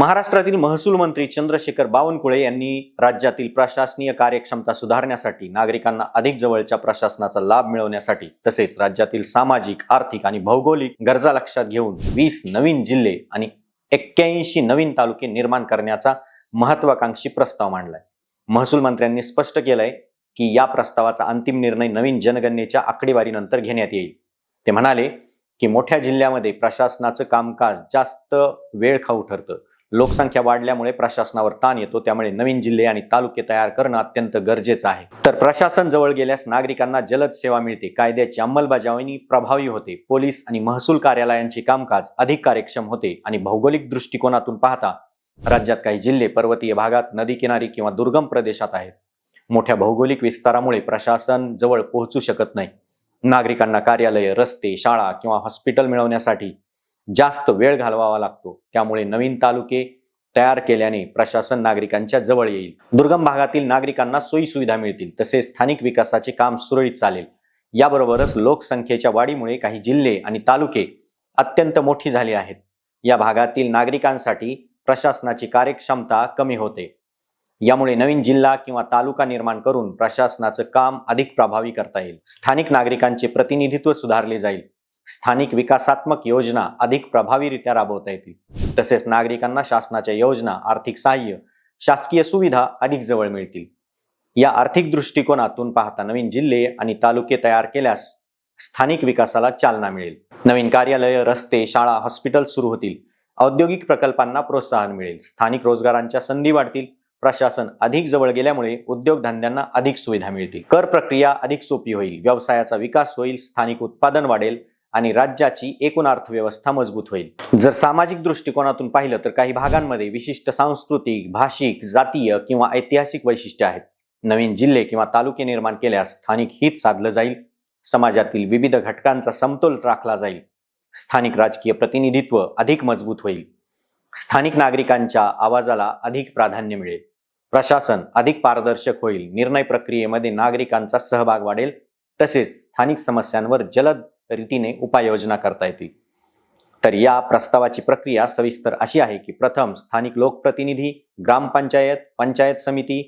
महाराष्ट्रातील महसूल मंत्री चंद्रशेखर बावनकुळे यांनी राज्यातील प्रशासनीय कार्यक्षमता सुधारण्यासाठी नागरिकांना अधिक जवळच्या प्रशासनाचा लाभ मिळवण्यासाठी तसेच राज्यातील सामाजिक आर्थिक आणि भौगोलिक गरजा लक्षात घेऊन वीस नवीन जिल्हे आणि एक्क्याऐंशी नवीन तालुके निर्माण करण्याचा महत्वाकांक्षी प्रस्ताव मांडलाय. महसूल मंत्र्यांनी स्पष्ट केलंय की या प्रस्तावाचा अंतिम निर्णय नवीन जनगणनेच्या आकडेवारीनंतर घेण्यात येईल. ते म्हणाले की मोठ्या जिल्ह्यामध्ये प्रशासनाचं कामकाज जास्त वेळ खाऊ ठरतं. लोकसंख्या वाढल्यामुळे प्रशासनावर ताण येतो त्यामुळे नवीन जिल्हे आणि तालुके तयार करणं अत्यंत गरजेचं आहे. तर प्रशासन जवळ गेल्यास नागरिकांना जलद सेवा मिळते. कायद्याची अंमलबजावणी प्रभावी होते. पोलीस आणि महसूल कार्यालयांचे कामकाज अधिक कार्यक्षम होते आणि भौगोलिक दृष्टिकोनातून पाहता राज्यात काही जिल्हे पर्वतीय भागात नदीकिनारी किंवा दुर्गम प्रदेशात आहेत. मोठ्या भौगोलिक विस्तारामुळे प्रशासन जवळ पोहोचू शकत नाही. नागरिकांना कार्यालय रस्ते शाळा किंवा हॉस्पिटल मिळवण्यासाठी जास्त वेळ घालवावा लागतो. त्यामुळे नवीन तालुके तयार केल्याने प्रशासन नागरिकांच्या जवळ येईल. दुर्गम भागातील नागरिकांना सोयी सुविधा मिळतील. तसेच स्थानिक विकासाचे काम सुरळीत चालेल. याबरोबरच लोकसंख्येच्या वाढीमुळे काही जिल्हे आणि तालुके अत्यंत मोठी झाली आहेत. या भागातील नागरिकांसाठी प्रशासनाची कार्यक्षमता कमी होते. यामुळे नवीन जिल्हा किंवा तालुका निर्माण करून प्रशासनाचं काम अधिक प्रभावी करता येईल. स्थानिक नागरिकांचे प्रतिनिधित्व सुधारले जाईल. स्थानिक विकासात्मक योजना अधिक प्रभावीरित्या राबवता येतील. तसेच नागरिकांना शासनाच्या योजना आर्थिक सहाय्य शासकीय सुविधा अधिक जवळ मिळतील. या आर्थिक दृष्टिकोनातून पाहता नवीन जिल्हे आणि तालुके तयार केल्यास स्थानिक विकासाला चालना मिळेल. नवीन कार्यालय रस्ते शाळा हॉस्पिटल सुरू होतील. औद्योगिक प्रकल्पांना प्रोत्साहन मिळेल. स्थानिक रोजगारांच्या संधी वाढतील. प्रशासन अधिक जवळ गेल्यामुळे उद्योगधंद्यांना अधिक सुविधा मिळतील. कर प्रक्रिया अधिक सोपी होईल. व्यवसायाचा विकास होईल. स्थानिक उत्पादन वाढेल. आणि राज्याची एकूण अर्थव्यवस्था मजबूत होईल. जर सामाजिक दृष्टिकोनातून पाहिलं तर काही भागांमध्ये विशिष्ट सांस्कृतिक भाषिक जातीय किंवा ऐतिहासिक वैशिष्ट्ये आहेत. नवीन जिल्हे किंवा तालुके निर्माण केल्यास स्थानिक हित साधलं जाईल. समाजातील विविध घटकांचा समतोल राखला जाईल. स्थानिक राजकीय प्रतिनिधित्व अधिक मजबूत होईल. स्थानिक नागरिकांच्या आवाजाला अधिक प्राधान्य मिळेल. प्रशासन अधिक पारदर्शक होईल. निर्णय प्रक्रियेमध्ये नागरिकांचा सहभाग वाढेल. तसेच स्थानिक समस्यांवर जलद रीतीने उपाययोजना करता येतील तर या प्रस्तावाची प्रक्रिया सविस्तर अशी आहे की प्रथम स्थानिक लोकप्रतिनिधी ग्रामपंचायत पंचायत समिती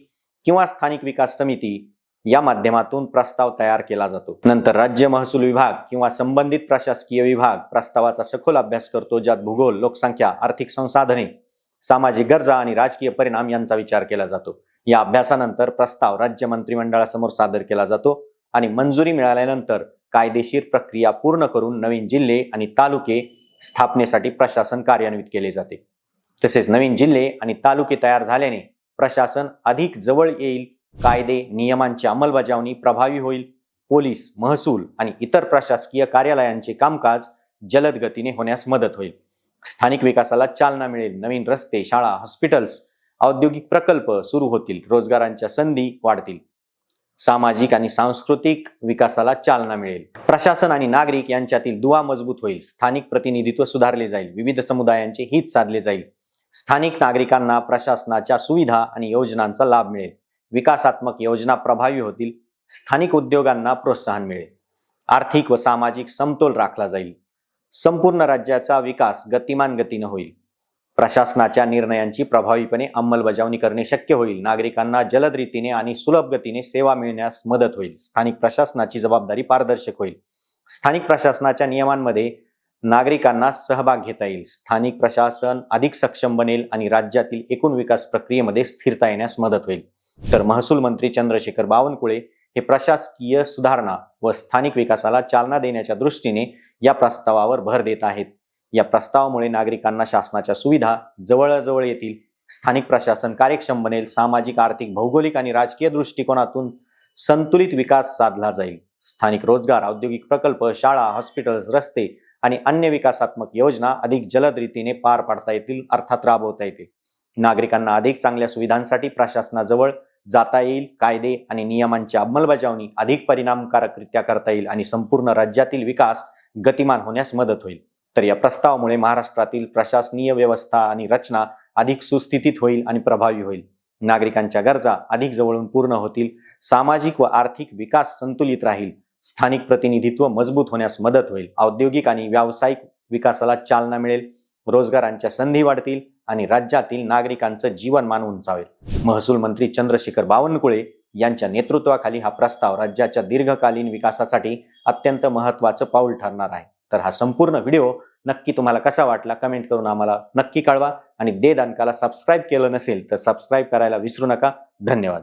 किंवा स्थानिक विकास समिती या माध्यमातून प्रस्ताव तयार केला जातो. नंतर राज्य महसूल विभाग किंवा संबंधित प्रशासकीय विभाग प्रस्तावाचा सखोल अभ्यास करतो ज्यात भूगोल लोकसंख्या आर्थिक संसाधने सामाजिक गरजा आणि राजकीय परिणाम यांचा विचार केला जातो. या अभ्यासानंतर प्रस्ताव राज्य मंत्रिमंडळासमोर सादर केला जातो आणि मंजुरी मिळाल्यानंतर कायदेशीर प्रक्रिया पूर्ण करून नवीन जिल्हे आणि तालुके स्थापनेसाठी प्रशासन कार्यान्वित केले जाते. तसेच नवीन जिल्हे आणि तालुके तयार झाल्याने प्रशासन अधिक जवळ येईल कायदे नियमांची अंमलबजावणी प्रभावी होईल पोलीस महसूल आणि इतर प्रशासकीय कार्यालयांचे कामकाज जलद गतीने होण्यास मदत होईल. स्थानिक विकासाला चालना मिळेल नवीन रस्ते शाळा हॉस्पिटल्स औद्योगिक प्रकल्प सुरू होतील रोजगारांच्या संधी वाढतील. सामाजिक आणि सांस्कृतिक विकासाला चालना मिळेल. प्रशासन आणि नागरिक यांच्यातील दुवा मजबूत होईल. स्थानिक प्रतिनिधित्व सुधारले जाईल. विविध समुदायांचे हित साधले जाईल. स्थानिक नागरिकांना प्रशासनाच्या सुविधा आणि योजनांचा लाभ मिळेल. विकासात्मक योजना प्रभावी होतील. स्थानिक उद्योगांना प्रोत्साहन मिळेल. आर्थिक व सामाजिक समतोल राखला जाईल. संपूर्ण राज्याचा विकास गतिमान गतीनं होईल. प्रशासनाच्या निर्णयांची प्रभावीपणे अंमलबजावणी करणे शक्य होईल. नागरिकांना जलद रीतीने आणि सुलभ गतीने सेवा मिळण्यास मदत होईल. स्थानिक प्रशासनाची जबाबदारी पारदर्शक होईल. स्थानिक प्रशासनाच्या नियमांमध्ये नागरिकांना सहभाग घेता येईल. स्थानिक प्रशासन अधिक सक्षम बनेल आणि राज्यातील एकूण विकास प्रक्रियेमध्ये स्थिरता येण्यास मदत होईल. तर महसूल मंत्री चंद्रशेखर बावनकुळे हे प्रशासकीय सुधारणा व स्थानिक विकासाला चालना देण्याच्या दृष्टीने या प्रस्तावावर भर देत आहेत. या प्रस्तावामुळे नागरिकांना शासनाच्या सुविधा जवळजवळ येतील. स्थानिक प्रशासन कार्यक्षम बनेल. सामाजिक आर्थिक भौगोलिक आणि राजकीय दृष्टिकोनातून संतुलित विकास साधला जाईल. स्थानिक रोजगार औद्योगिक प्रकल्प शाळा हॉस्पिटल्स रस्ते आणि अन्य विकासात्मक योजना अधिक जलद रीतीने पार पाडता येतील अर्थात राबवता येतील. नागरिकांना अधिक चांगल्या सुविधांसाठी प्रशासनाजवळ जाता येईल. कायदे आणि नियमांची अंमलबजावणी अधिक परिणामकारकरित्या करता येईल आणि संपूर्ण राज्यातील विकास गतिमान होण्यास मदत होईल. तर या प्रस्तावामुळे महाराष्ट्रातील प्रशासनीय व्यवस्था आणि रचना अधिक सुस्थितीत होईल आणि प्रभावी होईल. नागरिकांच्या गरजा अधिक जवळून पूर्ण होतील. सामाजिक व आर्थिक विकास संतुलित राहील. स्थानिक प्रतिनिधित्व मजबूत होण्यास मदत होईल. औद्योगिक आणि व्यावसायिक विकासाला चालना मिळेल. रोजगारांच्या संधी वाढतील आणि राज्यातील नागरिकांचं जीवनमान उंचावेल महसूल मंत्री चंद्रशेखर बावनकुळे यांच्या नेतृत्वाखाली हा प्रस्ताव राज्याच्या दीर्घकालीन विकासासाठी अत्यंत महत्वाचं पाऊल ठरणार आहे. तर हा संपूर्ण व्हिडिओ नक्की तुम्हाला कसा वाटला कमेंट करून आम्हाला नक्की कळवा. आणि दे दानकाला सबस्क्राईब केलं नसेल तर सबस्क्राईब करायला विसरू नका. धन्यवाद.